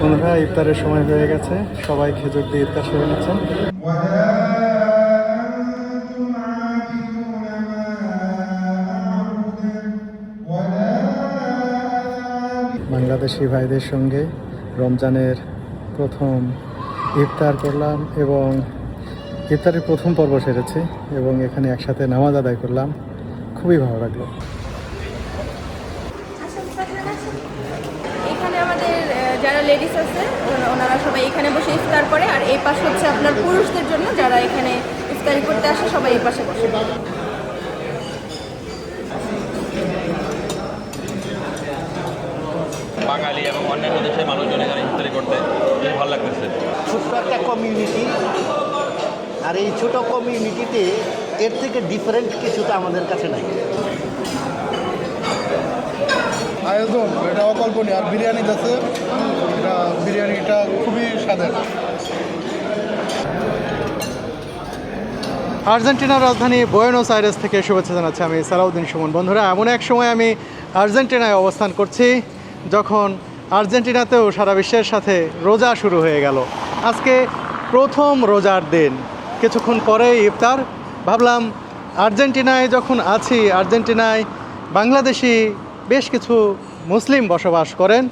বন্ধুরা, ইফতারের সময় হয়ে গেছে। সবাই খেজুর দিয়ে ইফতার সেরে নিচ্ছেন। বাংলাদেশি ভাইদের সঙ্গে রমজানের প্রথম ইফতার করলাম এবং ইফতারের প্রথম পর্ব সেরেছি এবং এখানে একসাথে নামাজ আদায় করলাম। খুবই ভালো লাগল এখানে আমাদের আহ, যারা লেডিস আছে ওনারা সবাই এখানে বসে ইফতার করে আর এই পাশ হচ্ছে আপনার পুরুষদের জন্য যারা এখানে ইফতারি করতে আসে সবাই এই পাশে বসে। বাঙালি এবং অন্যান্য দেশের মানুষজন এখানে ইফতারি করতে বেশ ভালো লাগতেছে। ছোট্ট একটা কমিউনিটি আর এই ছোট কমিউনিটিতে এর থেকে ডিফারেন্ট কিছুটা আমাদের কাছে নাই। আয়োজন এটা অকল্পনীয় আর বিরিয়ানি আছে। এটা বিরিয়ানিটা খুবই স্বাদের। আর্জেন্টিনার রাজধানী বুয়েনোস আইরেস থেকে শুভেচ্ছা জানাচ্ছি আমি সালাউদ্দিন সুমন। বন্ধুরা, এমন এক সময় আমি আর্জেন্টিনায় অবস্থান করছি, যখন আর্জেন্টিনাতেও সারা বিশ্বের সাথে রোজা শুরু হয়ে গেল। আজকে প্রথম রোজার দিন। কিছুক্ষণ পরে ইফতার। ভাবলাম, আর্জেন্টিনায় যখন আছি, আর্জেন্টিনায় বাংলাদেশি বেশ কিছু মুসলিম বসবাস করেন।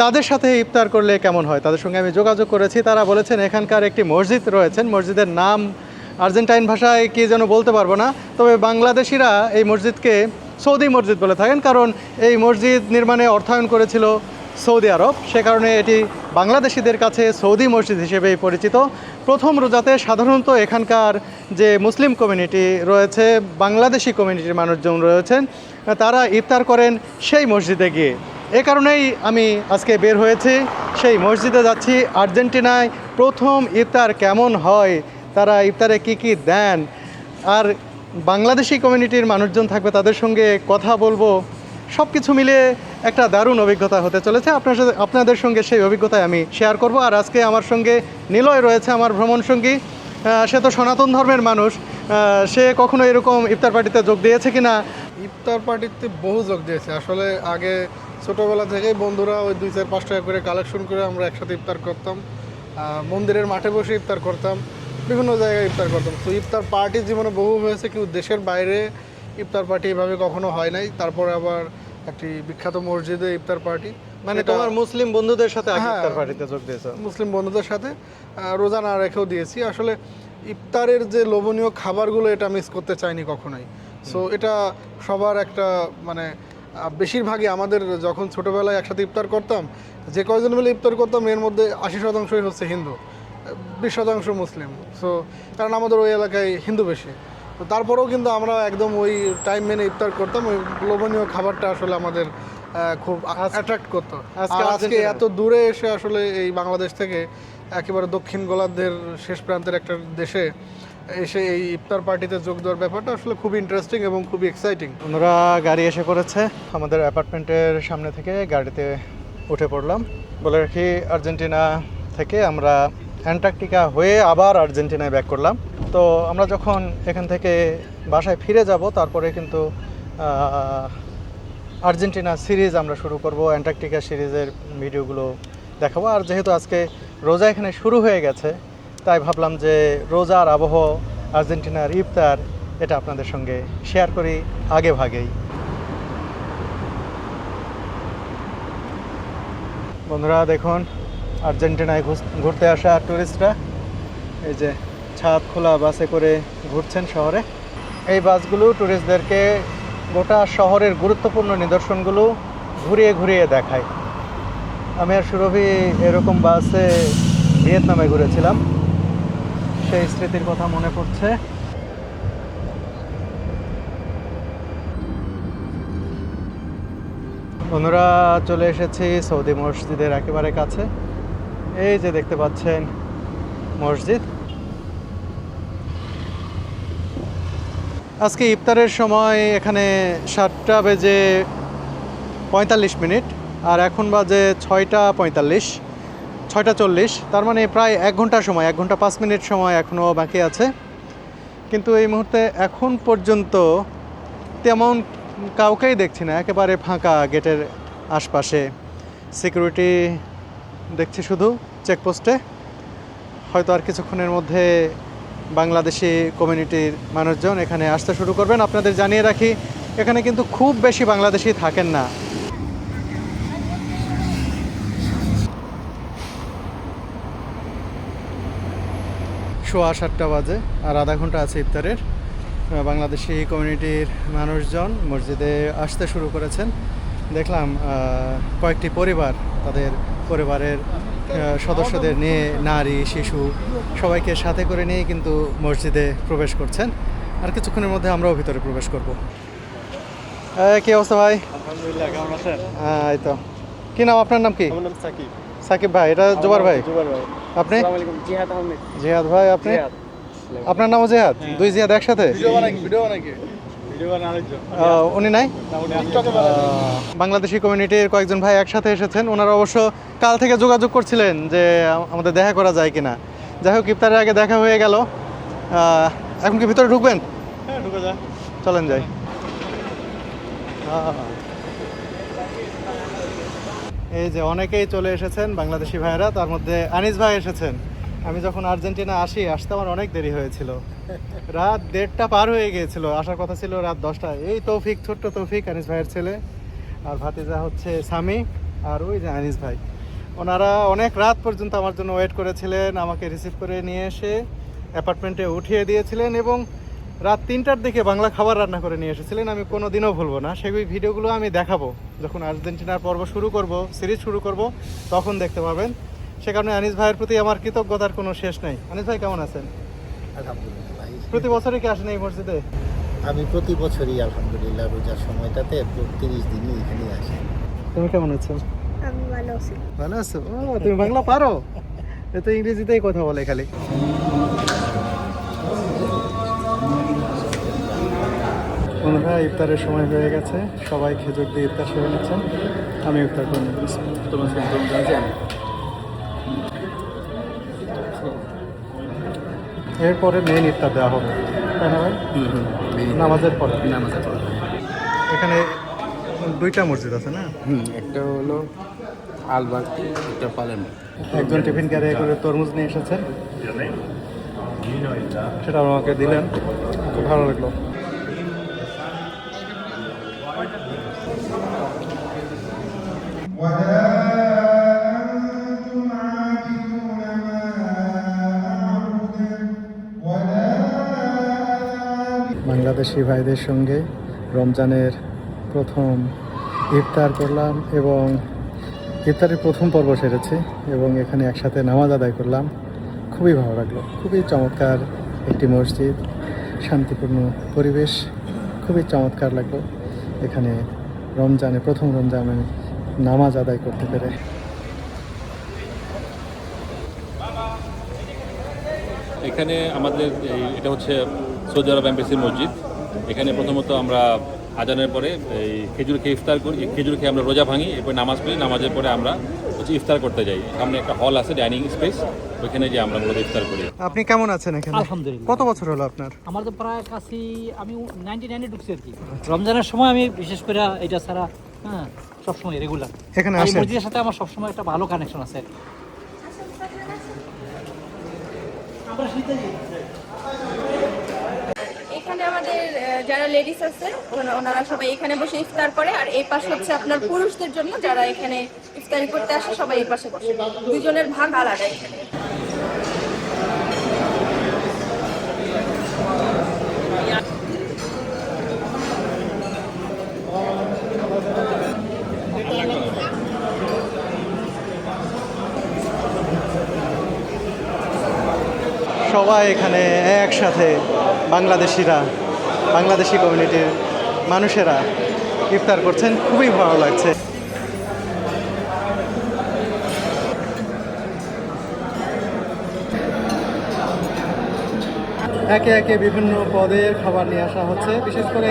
তাদের সাথে ইফতার করলে কেমন হয়? তাদের সঙ্গে আমি যোগাযোগ করেছি। তারা বলেছেন, এখানকার একটি মসজিদ রয়েছেন। মসজিদের নাম আর্জেন্টাইন ভাষায় কি যেন বলতে পারব না। তবে বাংলাদেশিরা এই মসজিদকে সৌদি মসজিদ বলে থাকেন, কারণ এই মসজিদ নির্মাণে অর্থায়ন করেছিল সৌদি আরব। সে কারণে এটি বাংলাদেশিদের কাছে সৌদি মসজিদ হিসেবেই পরিচিত। প্রথম রোজাতে সাধারণত এখানকার যে মুসলিম কমিউনিটি রয়েছে, বাংলাদেশি কমিউনিটির মানুষজন রয়েছেন, তারা ইফতার করেন সেই মসজিদে গিয়ে। এ কারণেই আমি আজকে বের হয়েছি। সেই মসজিদে যাচ্ছি। আর্জেন্টিনায় প্রথম ইফতার কেমন হয়? তারা ইফতারে কি কি দেন? আর বাংলাদেশি কমিউনিটির মানুষজন থাকবে তাদের সঙ্গে কথা বলব। সব কিছু মিলে একটা দারুণ অভিজ্ঞতা হতে চলেছে। আপনার সাথে আপনাদের সঙ্গে সেই অভিজ্ঞতায় আমি শেয়ার করব। আর আজকে আমার সঙ্গে নিলয় রয়েছে, আমার ভ্রমণ সঙ্গী। সে তো সনাতন ধর্মের মানুষ। সে কখনো এরকম ইফতার পার্টিতে যোগ দিয়েছে কি না ইফতার পার্টিতে বহু যোগ দিয়েছে। আসলে আগে ছোটোবেলা থেকেই বন্ধুরা ওই দুই চার পাঁচ টাকা করে কালেকশন করে আমরা একসাথে ইফতার করতাম। মন্দিরের মাঠে বসে ইফতার করতাম বিভিন্ন জায়গায় ইফতার করতাম। তো ইফতার পার্টি জীবনে বহু হয়েছে কিন্তু দেশের বাইরে ইফতার পার্টি এভাবে কখনো হয় নাই। তারপরে আবার একটি বিখ্যাত মসজিদে ইফতার পার্টি। মানে তোমার মুসলিম বন্ধুদের সাথে হ্যাঁ। ইফতার পার্টিতে যোগ দিয়েছ? মুসলিম বন্ধুদের সাথে। রোজা না রেখেও দিয়েছি। আসলে ইফতারের যে লোভনীয় খাবারগুলো এটা মিস করতে চাইনি কখনোই। সো এটা সবার একটা মানে বেশিরভাগই আমাদের যখন ছোটোবেলায় একসাথে ইফতার করতাম যে কয়জন মিলে ইফতার করতাম এর মধ্যে আশি শতাংশই হচ্ছে হিন্দু বিশ শতাংশ মুসলিম। সো কারণ আমাদের ওই এলাকায় হিন্দু বেশি। তো তারপরেও কিন্তু আমরা একদম ওই টাইম মেনে ইফতার করতাম ওই লোভনীয় খাবারটা আসলে আমাদের খুব অ্যাট্রাক্ট করতো। আজকে এত দূরে এসে আসলে এই বাংলাদেশ থেকে একেবারে দক্ষিণ গোলার্ধের শেষ প্রান্তের একটা দেশে এসে এই ইফতার পার্টিতে যোগ দেওয়ার ব্যাপারটা আসলে খুব ইন্টারেস্টিং এবং খুব এক্সাইটিং ওনারা গাড়ি এসে পড়েছে আমাদের অ্যাপার্টমেন্টের সামনে থেকে গাড়িতে উঠে পড়লাম। বলে রাখি, আর্জেন্টিনা থেকে আমরা অ্যান্টার্কটিকা হয়ে আবার আর্জেন্টিনায় ব্যাক করলাম। তো আমরা যখন এখান থেকে বাসায় ফিরে যাব, তারপরে কিন্তু আর্জেন্টিনা সিরিজ আমরা শুরু করব, অ্যান্টার্কটিকা সিরিজের ভিডিওগুলো দেখাবো। আর যেহেতু আজকে রোজা এখানে শুরু হয়ে গেছে তাই ভাবলাম যে রোজার আবহ, আর্জেন্টিনার ইফতার, এটা আপনাদের সঙ্গে শেয়ার করি আগে ভাগেই। বন্ধুরা, দেখুন, আর্জেন্টিনায় ঘুরতে আসা টুরিস্টরা, এই যে ছাদ খোলা বাসে করে ঘুরছেন শহরে। এই বাসগুলো ট্যুরিস্টদেরকে গোটা শহরের গুরুত্বপূর্ণ নিদর্শনগুলো ঘুরিয়ে ঘুরিয়ে দেখায়। আমি আর সুরভি এরকম বাসে ভিয়েতনামে ঘুরেছিলাম। সেই স্মৃতির কথা মনে পড়ছে। বন্ধুরা, চলে এসেছি সৌদি মসজিদের একেবারে কাছে। এই যে দেখতে পাচ্ছেন মসজিদ। আজকে ইফতারের সময় এখানে সাতটা বেজে পঁয়তাল্লিশ মিনিট, আর এখন বাজে ছয়টা পঁয়তাল্লিশ। ছয়টা চল্লিশ, তার মানে প্রায় এক ঘণ্টা সময়, এক ঘণ্টা পাঁচ মিনিট সময় এখনও বাকি আছে। কিন্তু এই মুহূর্তে এখন পর্যন্ত তেমন কাউকেই দেখছি না, একেবারে ফাঁকা গেটের আশপাশে। সিকিউরিটি দেখছি শুধু চেকপোস্টে। হয়তো আর কিছুক্ষণের মধ্যে বাংলাদেশি কমিউনিটির মানুষজন এখানে আসতে শুরু করবেন। আপনাদের জানিয়ে রাখি, এখানে কিন্তু খুব বেশি বাংলাদেশি থাকেন না। সোয়া সাতটা বাজে আর আধা ঘণ্টা আছে ইফতারের। বাংলাদেশি কমিউনিটির মানুষজন মসজিদে আসতে শুরু করেছেন। দেখলাম কয়েকটি পরিবার তাদের পরিবারের সদস্যদের নিয়ে নারী শিশু সবাইকে সাথে করে নিয়ে কিন্তু মসজিদে প্রবেশ করছেন। আর কিছুক্ষণের মধ্যে আমরাও ভিতরে প্রবেশ করব। কি অবস্থা ভাই? আলহামদুলিল্লাহ কেমন আছেন? আহ, এই তো। কি নাম আপনার নাম কি? আমার নাম সাকিব। সাকিব ভাই এটা জোবার ভাই? জুবার ভাই। আপনি? আসসালামু জিহাদ আহমেদ। জিহাদ ভাই আপনি? আপনার নামও জিহাদ? দুই জিহাদ একসাথে? ভিডিও উনি নাই? বাংলাদেশি কমিউনিটির কয়েকজন ভাই একসাথে এসেছেন। ওনারা অবশ্য কাল থেকে যোগাযোগ করছিলেন যে আমাদের দেখা করা যায় কিনা। যাই হোক ইফতারের আগে দেখা হয়ে গেল। এখন কি ভিতরে ঢুকবেন? হ্যাঁ চলেন যাই। এই যে অনেকেই চলে এসেছেন বাংলাদেশি ভাইয়েরা, তার মধ্যে আনিস ভাই এসেছেন। আমি যখন আর্জেন্টিনা আসি, আসতে আমার অনেক দেরি হয়েছিল। রাত দেড়টা পার হয়ে গিয়েছিল, আসার কথা ছিল রাত দশটা। এই তৌফিক, ছোট্ট তৌফিক আনিস ভাইয়ের ছেলে আর ভাতিজা হচ্ছে স্বামী আর ওই যে আনিস ভাই। ওনারা অনেক রাত পর্যন্ত আমার জন্য ওয়েট করেছিলেন, আমাকে রিসিভ করে নিয়ে এসে অ্যাপার্টমেন্টে উঠিয়ে দিয়েছিলেন এবং রাত তিনটার দিকে বাংলা খাবার রান্না করে নিয়ে এসেছিলেন আমি কোনো দিনও ভুলবো না। সেই ভিডিওগুলো আমি দেখাবো। যখন আর্জেন্টিনার পর্ব শুরু করব সিরিজ শুরু করব তখন দেখতে পাবেন। সে কারণে আনিস ভাইয়ের প্রতি আমার কৃতজ্ঞতার কোনো শেষ নাই। আনিস ভাই কেমন আছেন? আলহামদুলিল্লাহ প্রতি বছরই কি আসেন এই মসজিদে? আমি প্রতি বছরই আলহামদুলিল্লাহ রোজার সময়টাতে তিরিশ দিনই এখানেই আসি। তুমি কেমন আছো? ভালো আছি। ভালো আছো? তুমি বাংলা পারো? এ তো ইংরেজিতেই কথা বলে খালি। বন্ধুরা ইফতারের সময় হয়ে গেছে। সবাই খেজুর দিয়ে ইফতার সেরে নিচ্ছেন। আমি ইফতার করে নিচ্ছি এরপরে মেন ইফতার দেওয়া হবে। তাই না ভাই? নামাজের পরে। এখানে দুইটা মসজিদ আছে না? হুম একটা হলো আলবাগ একটা পালেন একজন টিফিন ক্যারি করে তরমুজ নিয়ে এসেছেন। সেটা আমাকে দিলেন। খুব ভালো লাগল। বাংলাদেশি ভাইদের সঙ্গে রমজানের প্রথম ইফতার করলাম এবং ইফতারের প্রথম পর্ব সেরেছি এবং এখানে একসাথে নামাজ আদায় করলাম। খুবই ভালো লাগল। খুবই চমৎকার একটি মসজিদ, শান্তিপূর্ণ পরিবেশ, খুবই চমৎকার লাগল এখানে রমজানে, প্রথম রমজানে নামাজ আদায় করতে পেরে। এখানে আমাদের এটা হচ্ছে সৌদি আরব এম্বাসির মসজিদ। এখানে প্রথমত আমরা আজানের পরে এই খেজুর খেয়ে ইফতার করি খেজুর খেয়ে আমরা রোজা ভাঙি এরপর নামাজ পড়ি নামাজের পরে আমরা হচ্ছে ইফতার করতে যাই। সামনে একটা হল আছে ডাইনিং স্পেস ওইখানে যে আমরা মূলত ইফতার করি। আপনি কেমন আছেন এখানে? আলহামদুলিল্লাহ। কত বছর হলো আপনার? আমার তো প্রায় কাছে আমি নাইনটি নাইনে ঢুকছি আর কি। রমজানের সময় আমি বিশেষ করে এটা ছাড়া হ্যাঁ সবসময় রেগুলার এখানে আসেন। মসজিদের সাথে আমার সবসময় একটা ভালো কানেকশন আছে। আর কি। যারা লেডিস আছে, ওনা- ওনারা সবাই এখানে বসে ইফতার করে, আর এই পাশ হচ্ছে আপনার পুরুষদের জন্য যারা এখানে ইফতারি করতে আসে, সবাই এই পাশে বসে। দুজনের ভাগ আলাদা সবাই এখানে একসাথে বাংলাদেশিরা বাংলাদেশি কমিউনিটির মানুষেরা ইফতার করছেন। খুবই ভালো লাগছে। একে একে বিভিন্ন পদের খাবার নিয়ে আসা হচ্ছে। বিশেষ করে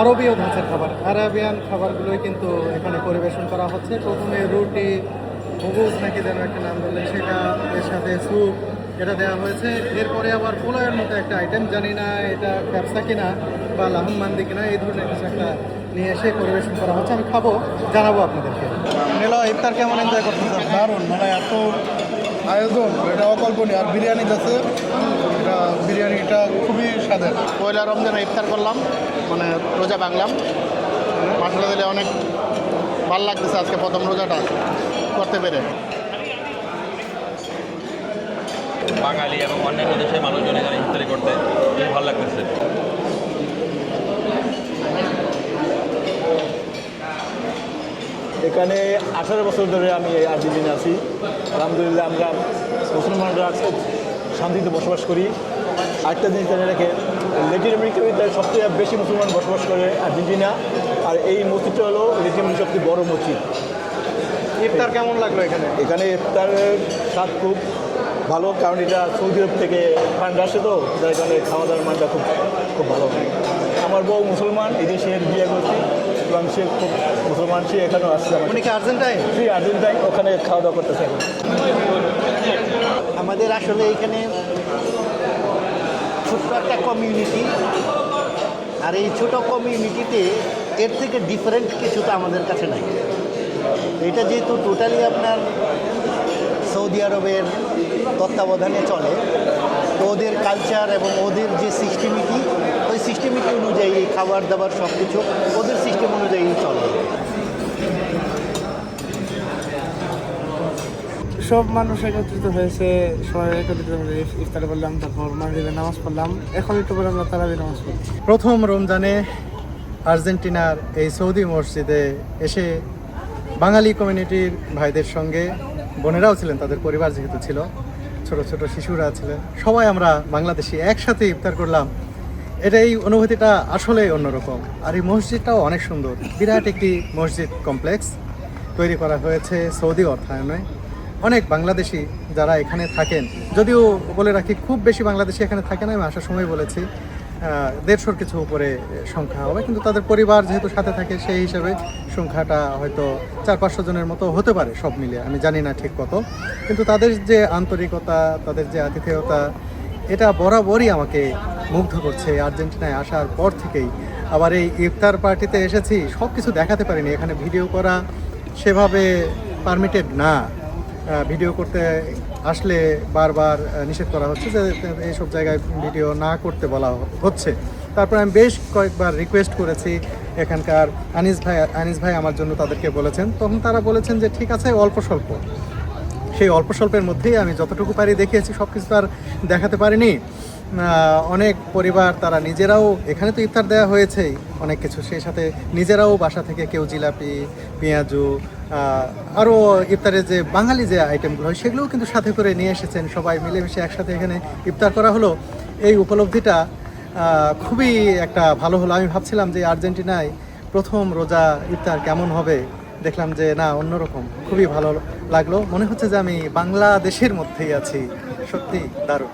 আরবীয় ধাঁচের খাবার, আরাবিয়ান খাবারগুলোই কিন্তু এখানে পরিবেশন করা হচ্ছে। প্রথমে রুটি হুবুজ নাকি যেন একটা নাম বললেন, সেটা এর সাথে স্যুপ এটা দেওয়া হয়েছে। এরপরে আবার পোলাওয়ের মতো একটা আইটেম জানি না এটা ব্যবসা কিনা বা লাহন মান্দি কিনা এই ধরনের কিছু একটা নিয়ে এসে পরিবেশন করা হচ্ছে। আমি খাব জানাব আপনাদেরকে। নিল ইফতার কেমন এনজয় করতেছেন? দারুণ মানে এত আয়োজন এটা অকল্পনীয়। আর বিরিয়ানি আছে এটা বিরিয়ানিটা খুবই স্বাদের। পয়লা রমজানে ইফতার করলাম মানে রোজা ভাঙলাম। মাসালা দিলে অনেক ভালো লাগতেছে আজকে প্রথম রোজাটা করতে পেরে। বাঙালি এবং অন্যান্য দেশের মানুষজন এখানে ইফতারি করতে খুব ভালো লাগতেছে। এখানে আঠারো বছর ধরে আমি এই আর্জেন্টিনা আছি। আলহামদুলিল্লাহ আমরা মুসলমানরা খুব শান্তিতে বসবাস করি। আরেকটা জিনিস জানিয়ে রাখে লেটিন আমেরিকার ভিতরে সবচেয়ে বেশি মুসলমান বসবাস করে আর্জেন্টিনা। আর এই মসজিদটা হলো লেটিন আমেরিকার সবচেয়ে বড় মসজিদ। ইফতার কেমন লাগল এখানে? এখানে ইফতারের স্বাদ খুব ভালো কারণ এটা সৌদি আরব থেকে ফান্ড আসে তো যার কারণে খাওয়া দাওয়ার মানটা খুব খুব ভালো। আমার বউ মুসলমান এই দেশে বিয়ে করছি এবং সে খুব মুসলমান সে এখানেও আসছে উনি কি আর্জেন্টাইন? ফ্রি আর্জেন্টাইন ওখানে খাওয়া দাওয়া করতেছে আমাদের আসলে এখানে ছোট্ট একটা কমিউনিটি আর এই ছোট কমিউনিটিতে এর থেকে ডিফারেন্ট কিছু তো আমাদের কাছে নাই। এটা যেহেতু টোটালি আপনার সৌদি আরবের তত্ত্বাবধানে চলে। তো ওদের কালচার এবং ওদের যে সিস্টেমিটি ওই সিস্টেমিটি অনুযায়ী খাবার দাবার সব কিছু ওদের সিস্টেম অনুযায়ী চলে। সব মানুষ একত্রিত হয়েছে সবাই একত্রিত হয়ে ইফতার করলাম তারপর মাগরিবের নামাজ পড়লাম। এখন একটু পরে আমরা তারাবি নামাজ পড়ি। প্রথম রমজানে আর্জেন্টিনার এই সৌদি মসজিদে এসে বাঙালি কমিউনিটির ভাইদের সঙ্গে বোনেরাও ছিলেন, তাদের পরিবার যেহেতু ছিল, ছোট ছোট শিশুরা ছিলেন। সবাই আমরা বাংলাদেশি, একসাথে ইফতার করলাম। এটা এই অনুভূতিটা আসলেই অন্যরকম। আর এই মসজিদটাও অনেক সুন্দর। বিরাট একটি মসজিদ কমপ্লেক্স তৈরি করা হয়েছে সৌদি অর্থায়নে। অনেক বাংলাদেশি যারা এখানে থাকেন, যদিও বলে রাখি খুব বেশি বাংলাদেশি এখানে থাকে না, আমি আসার সময় বলেছি। দেড়শোর কিছু উপরে সংখ্যা হবে, কিন্তু তাদের পরিবার যেহেতু সাথে থাকে, সেই হিসাবে সংখ্যাটা হয়তো চার পাঁচশো জনের মতো হতে পারে সব মিলিয়ে আমি জানি না ঠিক কত। কিন্তু তাদের যে আন্তরিকতা, তাদের যে আতিথেয়তা, এটা বরাবরই আমাকে মুগ্ধ করছে। আর্জেন্টিনায় আসার পর থেকেই আবার এই ইফতার পার্টিতে এসেছি সব কিছু দেখাতে পারিনি, এখানে ভিডিও করা সেভাবে পারমিটেড না। ভিডিও করতে আসলে বারবার নিষেধ করা হচ্ছে যে এইসব জায়গায় ভিডিও না করতে বলা হচ্ছে। তারপর আমি বেশ কয়েকবার রিকোয়েস্ট করেছি এখানকার আনিস ভাই আনিস ভাই আমার জন্য তাদেরকে বলেছেন। তখন তারা বলেছেন যে, ঠিক আছে, অল্প স্বল্প। সেই অল্প স্বল্পের মধ্যেই আমি যতটুকু পারি দেখিয়েছি সব কিছু আর দেখাতে পারিনি। অনেক পরিবার তারা নিজেরাও, এখানে তো ইফতার দেওয়া হয়েছেই অনেক কিছু, সেই সাথে নিজেরাও বাসা থেকে কেউ জিলাপি, পেঁয়াজু আরও ইফতারের যে বাঙালি যে আইটেমগুলো হয়, সেগুলোও কিন্তু সাথে করে নিয়ে এসেছেন সবাই মিলেমিশে একসাথে এখানে ইফতার করা হলো। এই উপলব্ধিটা খুবই একটা ভালো হলো। আমি ভাবছিলাম যে আর্জেন্টিনায় প্রথম রোজা ইফতার কেমন হবে, দেখলাম যে না, অন্যরকম। খুবই ভালো লাগল। মনে হচ্ছে যে আমি বাংলাদেশের মধ্যেই আছি। সত্যি দারুণ।